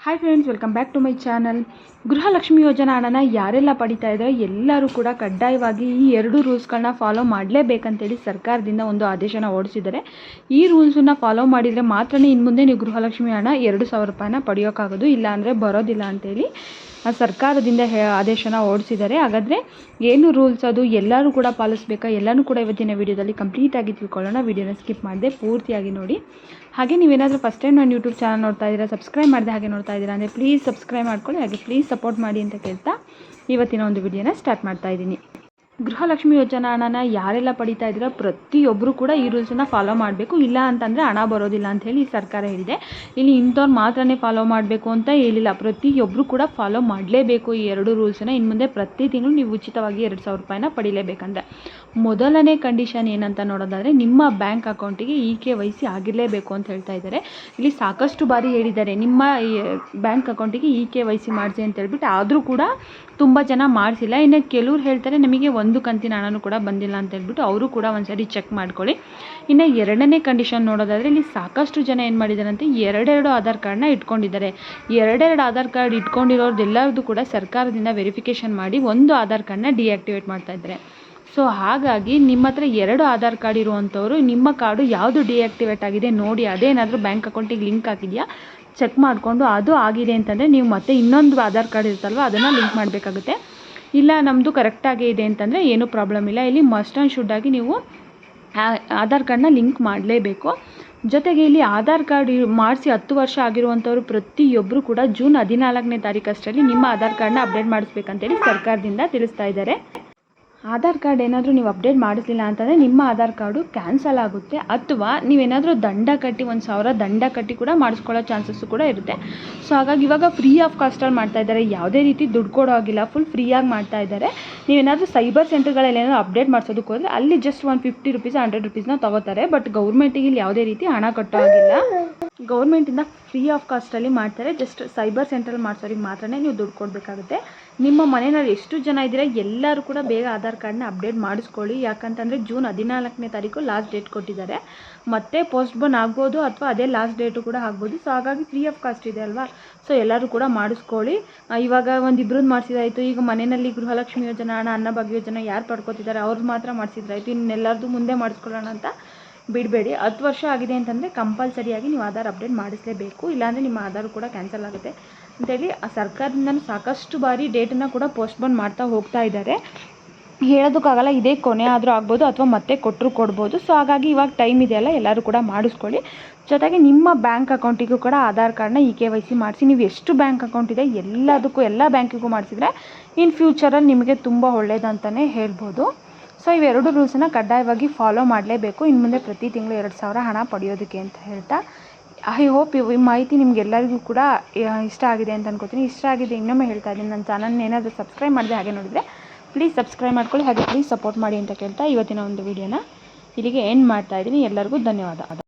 Hi friends welcome back to my channel Gruhalakshmi ಯೋಜನಾ ಹಣನ ಯಾರೆಲ್ಲ ಪಡಿತಾ ಇದ್ದಾರೆ ಎಲ್ಲರೂ ಕೂಡ ಕಡ್ಡಾಯವಾಗಿ ಈ ಎರಡು ರೂಲ್ಸ್ಗಳನ್ನ ಫಾಲೋ ಮಾಡಲೇಬೇಕಂತೇಳಿ ಸರ್ಕಾರದಿಂದ ಒಂದು ಆದೇಶನ ಹೊರಡಿಸಿದ್ದಾರೆ. ಈ ರೂಲ್ಸನ್ನು ಫಾಲೋ ಮಾಡಿದರೆ ಮಾತ್ರನೇ ಇನ್ನು ಮುಂದೆ ನೀವು ಗೃಹಲಕ್ಷ್ಮಿ ಹಣ ಎರಡು ಸಾವಿರ ರೂಪಾಯಿನ ಪಡೆಯೋಕ್ಕಾಗೋದು ಇಲ್ಲಾಂದರೆ ಬರೋದಿಲ್ಲ ಅಂತೇಳಿ. ಸರ್ಕಾರದಿಂದ ಹೇ ಆದೇಶನ ಹೊರಡಿಸಿದ್ದಾರೆ. ಹಾಗಾದರೆ ಏನು ರೂಲ್ಸ್ ಅದು? ಎಲ್ಲರೂ ಕೂಡ ಪಾಲಿಸ್ಬೇಕಾ? ಎಲ್ಲರೂ ಕೂಡ ಇವತ್ತಿನ ವಿಡಿಯೋದಲ್ಲಿ ಕಂಪ್ಲೀಟಾಗಿ ತಿಳ್ಕೊಳ್ಳೋಣ. ವೀಡಿಯೋನ ಸ್ಕಿಪ್ ಮಾಡಿದೆ ಪೂರ್ತಿಯಾಗಿ ನೋಡಿ. ಹಾಗೆ ನೀವೇನಾದರೂ ಫಸ್ಟ್ ಟೈಮ್ ನಾನು ಯೂಟ್ಯೂಬ್ ಚಾನಲ್ ನೋಡ್ತಾ ಇದ್ದೀರಾ ಸಬ್ಸ್ಕ್ರೈಬ್ ಮಾಡಿದೆ ಹಾಗೆ ನೋಡ್ತಾ ಇದ್ದೀರಾ ಅಂದರೆ ಪ್ಲೀಸ್ ಸಬ್ಸ್ಕ್ರೈಬ್ ಮಾಡ್ಕೊಳ್ಳಿ. ಹಾಗೆ ಪ್ಲೀಸ್ ಸಪೋರ್ಟ್ ಮಾಡಿ ಅಂತ ಕೇಳ್ತಾ ಇವತ್ತಿನ ಒಂದು ವಿಡಿಯೋನ ಸ್ಟಾರ್ಟ್ ಮಾಡ್ತಾ ಇದ್ದೀನಿ. ಗೃಹಲಕ್ಷ್ಮಿ ಯೋಜನಾ ಹಣನ ಯಾರೆಲ್ಲ ಪಡಿತಾ ಇದ್ದೀರೋ ಪ್ರತಿಯೊಬ್ಬರು ಕೂಡ ಈ ರೂಲ್ಸನ್ನು ಫಾಲೋ ಮಾಡಬೇಕು. ಇಲ್ಲ ಅಂತಂದರೆ ಹಣ ಬರೋದಿಲ್ಲ ಅಂತ ಹೇಳಿ ಸರ್ಕಾರ ಹೇಳಿದೆ. ಇಲ್ಲಿ ಇಂಥವ್ರು ಮಾತ್ರನೇ ಫಾಲೋ ಮಾಡಬೇಕು ಅಂತ ಹೇಳಿಲ್ಲ. ಪ್ರತಿಯೊಬ್ಬರು ಕೂಡ ಫಾಲೋ ಮಾಡಲೇಬೇಕು ಈ ಎರಡು ರೂಲ್ಸನ್ನ ಇನ್ನು ಮುಂದೆ ಪ್ರತಿ ತಿಂಗಳು ನೀವು ಉಚಿತವಾಗಿ ಎರಡು ಸಾವಿರ ರೂಪಾಯಿನ ಪಡಿಲೇಬೇಕಂದ್ರೆ ಮೊದಲನೇ ಕಂಡೀಷನ್ ಏನಂತ ನೋಡೋದಾದರೆ ನಿಮ್ಮ ಬ್ಯಾಂಕ್ ಅಕೌಂಟಿಗೆ ಇ ಕೆ ವೈ ಸಿ ಆಗಿರಲೇಬೇಕು ಅಂತ ಹೇಳ್ತಾ ಇದ್ದಾರೆ. ಇಲ್ಲಿ ಸಾಕಷ್ಟು ಬಾರಿ ಹೇಳಿದ್ದಾರೆ. ನಿಮ್ಮ ಬ್ಯಾಂಕ್ ಅಕೌಂಟಿಗೆ ಇ ಕೆ ವೈ ಸಿ ಮಾಡಿಸಿ ಅಂತ ಹೇಳ್ಬಿಟ್ಟು ಆದರೂ ಕೂಡ ತುಂಬ ಜನ ಮಾಡಿಸಿಲ್ಲ. ಇನ್ನು ಕೆಲವ್ರು ಹೇಳ್ತಾರೆ ನಮಗೆ ಒಂದು ಕಂತಿನ ಹಣನೂ ಕೂಡ ಬಂದಿಲ್ಲ ಅಂತ ಹೇಳ್ಬಿಟ್ಟು ಅವರು ಕೂಡ ಒಂದ್ಸರಿ ಚೆಕ್ ಮಾಡ್ಕೊಳ್ಳಿ. ಇನ್ನು ಎರಡನೇ ಕಂಡೀಷನ್ ನೋಡೋದಾದರೆ ಇಲ್ಲಿ ಸಾಕಷ್ಟು ಜನ ಏನು ಮಾಡಿದ್ದಾರೆ ಅಂತ ಎರಡೆರಡು ಆಧಾರ್ ಕಾರ್ಡ್ನ ಇಟ್ಕೊಂಡಿದ್ದಾರೆ. ಎರಡೆರಡು ಆಧಾರ್ ಕಾರ್ಡ್ ಇಟ್ಕೊಂಡಿರೋರ್ದೆಲ್ಲರದು ಕೂಡ ಸರ್ಕಾರದಿಂದ ವೆರಿಫಿಕೇಷನ್ ಮಾಡಿ ಒಂದು ಆಧಾರ್ ಕಾರ್ಡ್ನ ಡಿಆಕ್ಟಿವೇಟ್ ಮಾಡ್ತಾ ಇದ್ದಾರೆ. ಸೊ ಹಾಗಾಗಿ ನಿಮ್ಮ ಹತ್ರ ಎರಡು ಆಧಾರ್ ಕಾರ್ಡ್ ಇರುವಂಥವ್ರು, ನಿಮ್ಮ ಕಾರ್ಡು ಯಾವುದು ಡಿಆಕ್ಟಿವೇಟ್ ಆಗಿದೆ ನೋಡಿ, ಅದೇನಾದರೂ ಬ್ಯಾಂಕ್ ಅಕೌಂಟಿಗೆ ಲಿಂಕ್ ಆಗಿದೆಯಾ ಚೆಕ್ ಮಾಡಿಕೊಂಡು ಅದು ಆಗಿದೆ ಅಂತಂದರೆ ನೀವು ಮತ್ತೆ ಇನ್ನೊಂದು ಆಧಾರ್ ಕಾರ್ಡ್ ಇರುತ್ತಲ್ವ, ಅದನ್ನು ಲಿಂಕ್ ಮಾಡಬೇಕಾಗುತ್ತೆ. ಇಲ್ಲ ನಮ್ಮದು ಕರೆಕ್ಟಾಗೇ ಇದೆ ಅಂತಂದರೆ ಏನೂ ಪ್ರಾಬ್ಲಮ್ ಇಲ್ಲ. ಇಲ್ಲಿ ಮಸ್ಟ್ ಆ್ಯಂಡ್ ಶುಡ್ ಆಗಿ ನೀವು ಆಧಾರ್ ಕಾರ್ಡ್ನ ಲಿಂಕ್ ಮಾಡಲೇಬೇಕು. ಜೊತೆಗೆ ಇಲ್ಲಿ ಆಧಾರ್ ಕಾರ್ಡ್ ಮಾಡಿಸಿ ಹತ್ತು ವರ್ಷ ಆಗಿರುವಂಥವ್ರು ಪ್ರತಿಯೊಬ್ಬರು ಕೂಡ ಜೂನ್ ಹದಿನಾಲ್ಕನೇ ತಾರೀಕು ಅಷ್ಟರಲ್ಲಿ ನಿಮ್ಮ ಆಧಾರ್ ಕಾರ್ಡ್ನ ಅಪ್ಡೇಟ್ ಮಾಡಿಸ್ಬೇಕಂತೇಳಿ ಸರ್ಕಾರದಿಂದ ತಿಳಿಸ್ತಾ ಇದ್ದಾರೆ. ಆಧಾರ್ ಕಾರ್ಡ್ ಏನಾದರೂ ನೀವು ಅಪ್ಡೇಟ್ ಮಾಡಿಸಲಿಲ್ಲ ಅಂತಂದರೆ ನಿಮ್ಮ ಆಧಾರ್ ಕಾರ್ಡು ಕ್ಯಾನ್ಸಲ್ ಆಗುತ್ತೆ. ಅಥವಾ ನೀವೇನಾದರೂ ದಂಡ ಕಟ್ಟಿ, ಒಂದು ಸಾವಿರ ದಂಡ ಕಟ್ಟಿ ಕೂಡ ಮಾಡಿಸ್ಕೊಳ್ಳೋ ಚಾನ್ಸಸ್ಸು ಕೂಡ ಇರುತ್ತೆ. ಸೊ ಹಾಗಾಗಿ ಇವಾಗ ಫ್ರೀ ಆಫ್ ಕಾಸ್ಟಲ್ಲಿ ಮಾಡ್ತಾ ಇದ್ದಾರೆ. ಯಾವುದೇ ರೀತಿ ದುಡ್ಡು ಕೊಡೋ ಆಗಿಲ್ಲ ಫುಲ್ ಫ್ರೀಯಾಗಿ ಮಾಡ್ತಾ ಇದ್ದಾರೆ. ನೀವೇನಾದರೂ ಸೈಬರ್ ಸೆಂಟರ್ಗಳಲ್ಲಿ ಏನಾದರೂ ಅಪ್ಡೇಟ್ ಮಾಡಿಸೋದಕ್ಕೆ ಹೋದರೆ ಅಲ್ಲಿ just one fifty rupees hundred ರುಪೀಸ್ನ ತೊಗೋತಾರೆ. ಬಟ್ ಗೌರ್ಮೆಂಟಿಗೆ ಇಲ್ಲಿ ಯಾವುದೇ ರೀತಿ ಹಣ ಕಟ್ಟೋ ಆಗಿಲ್ಲ ಗೌರ್ಮೆಂಟಿಂದ ಫ್ರೀ ಆಫ್ ಕಾಸ್ಟಲ್ಲಿ ಮಾಡ್ತಾರೆ. ಜಸ್ಟ್ ಸೈಬರ್ ಸೆಂಟ್ರಲ್ಲಿ ಮಾಡಿಸೋರಿಗೆ ಮಾತ್ರ ನೀವು ದುಡ್ಡು ಕೊಡಬೇಕಾಗುತ್ತೆ. ನಿಮ್ಮ ಮನೆಯಲ್ಲಿ ಎಷ್ಟು ಜನ ಇದ್ದೀರಾ ಎಲ್ಲರೂ ಕೂಡ ಬೇಗ ಆಧಾರ್ ಕಾರ್ಡ್ನ ಅಪ್ಡೇಟ್ ಮಾಡಿಸ್ಕೊಳ್ಳಿ. ಯಾಕಂತಂದರೆ ಜೂನ್ ಹದಿನಾಲ್ಕನೇ ತಾರೀಕು ಲಾಸ್ಟ್ ಡೇಟ್ ಕೊಟ್ಟಿದ್ದಾರೆ. ಮತ್ತೆ ಪೋಸ್ಟ್ ಬೋನ್ ಆಗ್ಬೋದು ಅಥವಾ ಅದೇ ಲಾಸ್ಟ್ ಡೇಟು ಕೂಡ ಆಗ್ಬೋದು. ಸೊ ಹಾಗಾಗಿ ಫ್ರೀ ಆಫ್ ಕಾಸ್ಟ್ ಇದೆ ಅಲ್ವಾ? ಸೊ ಎಲ್ಲರೂ ಕೂಡ ಮಾಡಿಸ್ಕೊಳ್ಳಿ. ಇವಾಗ ಒಂದು ಇಬ್ಬರದ್ದು ಮಾಡಿಸಿದಾಯಿತು. ಈಗ ಮನೆಯಲ್ಲಿ ಗೃಹಲಕ್ಷ್ಮಿ ಯೋಜನಾ ಹಣ ಅನ್ನಭಾಗ್ಯ ಯೋಜನಾ ಯಾರು ಪಡ್ಕೋತಿದ್ದಾರೆ? ಅವ್ರದ್ದು ಮಾತ್ರ ಮಾಡಿಸಿದ್ರಾಯ್ತು. ಇನ್ನೆಲ್ಲರದು ಮುಂದೆ ಮಾಡಿಸ್ಕೊಳ್ಳೋಣ ಅಂತ ಬಿಡಬೇಡಿ. ಹತ್ತು ವರ್ಷ ಆಗಿದೆ ಅಂತಂದರೆ ಕಂಪಲ್ಸರಿಯಾಗಿ ನೀವು ಆಧಾರ್ ಅಪ್ಡೇಟ್ ಮಾಡಿಸಲೇಬೇಕು. ಇಲ್ಲಾಂದರೆ ನಿಮ್ಮ ಆಧಾರ್ ಕೂಡ ಕ್ಯಾನ್ಸಲ್ ಆಗುತ್ತೆ. ಅಂತೇಳಿ ಆ ಸರ್ಕಾರದಿಂದ ಸಾಕಷ್ಟು ಬಾರಿ ಡೇಟನ್ನು ಕೂಡ ಪೋಸ್ಟ್ಪೋನ್ ಮಾಡ್ತಾ ಹೋಗ್ತಾ ಇದ್ದಾರೆ. ಹೇಳೋದಕ್ಕಾಗಲ್ಲ, ಇದೇ ಕೊನೆ ಆದರೂ ಆಗ್ಬೋದು ಅಥವಾ ಮತ್ತೆ ಕೊಟ್ಟರು ಕೊಡ್ಬೋದು. ಸೊ ಹಾಗಾಗಿ ಇವಾಗ ಟೈಮ್ ಇದೆಯಲ್ಲ ಎಲ್ಲರೂ ಕೂಡ ಮಾಡಿಸ್ಕೊಳ್ಳಿ. ಜೊತೆಗೆ ನಿಮ್ಮ ಬ್ಯಾಂಕ್ ಅಕೌಂಟಿಗೂ ಕೂಡ ಆಧಾರ್ ಕಾರ್ಡ್ನ ಇ ಕೆ ವೈ ಸಿ ಮಾಡಿಸಿ. ನೀವು ಎಷ್ಟು ಬ್ಯಾಂಕ್ ಅಕೌಂಟ್ ಇದೆ ಎಲ್ಲದಕ್ಕೂ ಎಲ್ಲ ಬ್ಯಾಂಕಿಗೂ ಮಾಡಿಸಿದ್ರೆ, ಇನ್ ಫ್ಯೂಚರಲ್ಲಿ ನಿಮಗೆ ತುಂಬ ಒಳ್ಳೇದಂತಲೇ ಹೇಳ್ಬೋದು. ಸೊ ಇವೆರಡು ರೂಲ್ಸನ್ನು ಕಡ್ಡಾಯವಾಗಿ ಫಾಲೋ ಮಾಡಲೇಬೇಕು. ಇನ್ನು ಮುಂದೆ ಪ್ರತಿ ತಿಂಗಳು ಎರಡು ಸಾವಿರ ಹಣ ಪಡೆಯೋದಕ್ಕೆ ಅಂತ ಹೇಳ್ತಾ. ಐ ಹೋಪ್ ಈ ಮಾಹಿತಿ ನಿಮಗೆಲ್ಲರಿಗೂ ಕೂಡ ಇಷ್ಟ ಆಗಿದೆ ಅಂತ ಅನ್ಕೋತೀನಿ. ಇಷ್ಟ ಆಗಿದೆ, ಇನ್ನೊಮ್ಮೆ ಹೇಳ್ತಾ ಇದ್ದೀನಿ. ನನ್ನ ಚಾನಲ್ನ ಏನಾದರೂ ಸಬ್ಸ್ಕ್ರೈಬ್ ಮಾಡಿದೆ ಹಾಗೆ ನೋಡಿದರೆ ಪ್ಲೀಸ್ ಸಬ್ಸ್ಕ್ರೈಬ್ ಮಾಡ್ಕೊಳ್ಳಿ. ಹಾಗೆ ಪ್ಲೀಸ್ ಸಪೋರ್ಟ್ ಮಾಡಿ ಅಂತ ಕೇಳ್ತಾ ಇವತ್ತಿನ ಒಂದು ವಿಡಿಯೋನ ಇಲ್ಲಿಗೆ ಎಂಡ್ ಮಾಡ್ತಾ ಇದ್ದೀನಿ. ಎಲ್ಲರಿಗೂ ಧನ್ಯವಾದ.